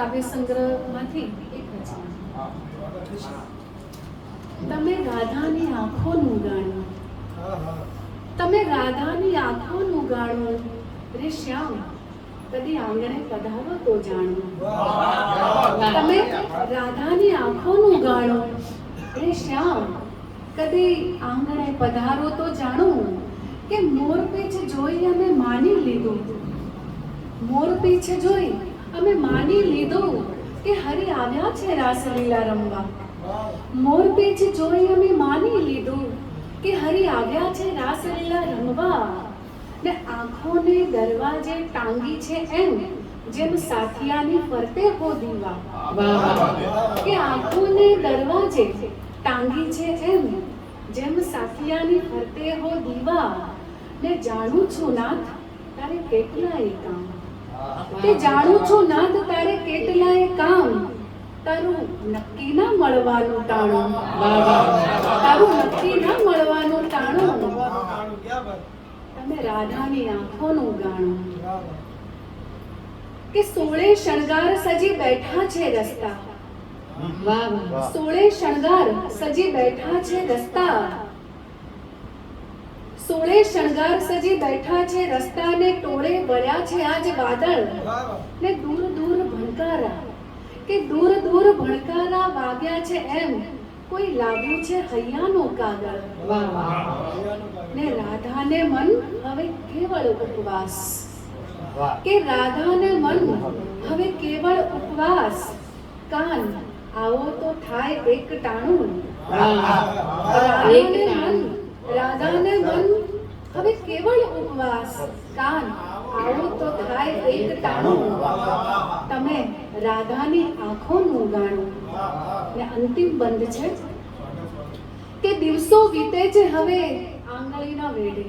કાવ્ય સંગ્રહમાંથી એક રચના. તમે રાધાની આંખોનું ગાણું તમે રાધાની આંખોનું ગાણું રે શ્યામ, કદી આંગણે પધારો તો જાણો. તમે રાધાની આંખોનું ગાણો રે શ્યામ, કદી આંગણે પધારો તો જાણો કે મોરપીંછ જોઈ અમે માની લીધું. મોરપીંછ જોઈ અમે માની લીધું કે હરિ આવ્યા છે રાસલીલા રમવા મોરપીંછ જોઈ અમે માની લીધું કે હરિ આવ્યા છે રાસલીલા રમવા ને આંખોને દરવાજે ટાંગી છે એમ જેમ સાથિયાની ફરતે હો દીવા કે આંખોને દરવાજે ટાંગી છે એમ જેમ સાથિયાની ફરતે હો દીવા ને જાણું છું નાથ તારે કેટલાય કામ તે જાણું છું નાથ, તારે કેટલાય કામ તારું નક્કી ના મળવાનું ટાણું તારું નક્કી ના મળવાનું ટાણું તમે રાધાની આંખોનું ગાણું. કે સોળે શણગાર સજી બેઠા છે રસ્તા. સોળે શણગાર સજી બેઠા છે રસ્તા. સોળે શણગાર સજી બેઠા છે રસ્તાને ટોળે વળ્યા છે આજ વાદળ. ને દૂર દૂર ભણકારા. કે દૂર દૂર ભણકારા વાગ્યા છે એમ. કોઈ લાગ્યું છે હૈયાનો કાગળ. ને રાધાને મન હવે કેવળ ઉપવાસ. કે રાધાને મન હવે કેવળ ઉપવાસ. કાન આવો તો થાય એક ટાણું. રાધાને મન રાધાને મન હવે કેવળ ઉપવાસ, કાન, આવો તો થાય એક ટાણું. તમે રાધાની આંખોનું ગાણું ને અંતિમ બંધ છે કે દિવસો વીતે છે હવે આંગળીના વેઢે.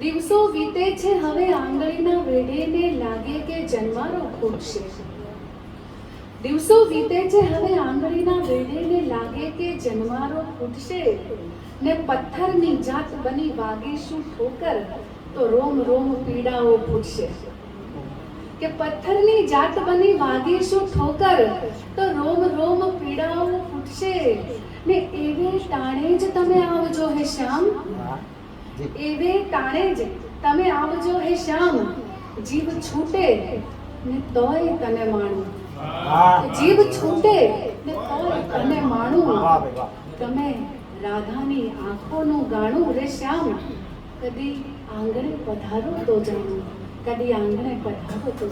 દિવસો વીતે છે હવે આંગળીના વેઢેને લાગે કે જન્મારો ખૂટશે. દિવસો વીતે છે હવે આંગળીના વેઢેને લાગે કે જન્મારો ફૂટશે ને પથ્થરની જાત બની વાગીશું ઠોકર તો રોમ રોમ પીડાઓ ફૂટશે કે પથ્થરની જાત બની વાગીશું ઠોકર તો રોમ રોમ પીડાઓ ફૂટશે. ને એવે ટાણે જ તમે આવજો હે શ્યામ. એવે ટાણે જ તમે આવજો હે શ્યામ. જીવ છૂટે ને તોય તને માણું. જીવ છૂટે ને તોય તને માણું. તમે રાધાની આંખોનું ગાણું રે શ્યામ. કદી આંગણે પધારો તો જાણું કદી આંગણે પધારો તો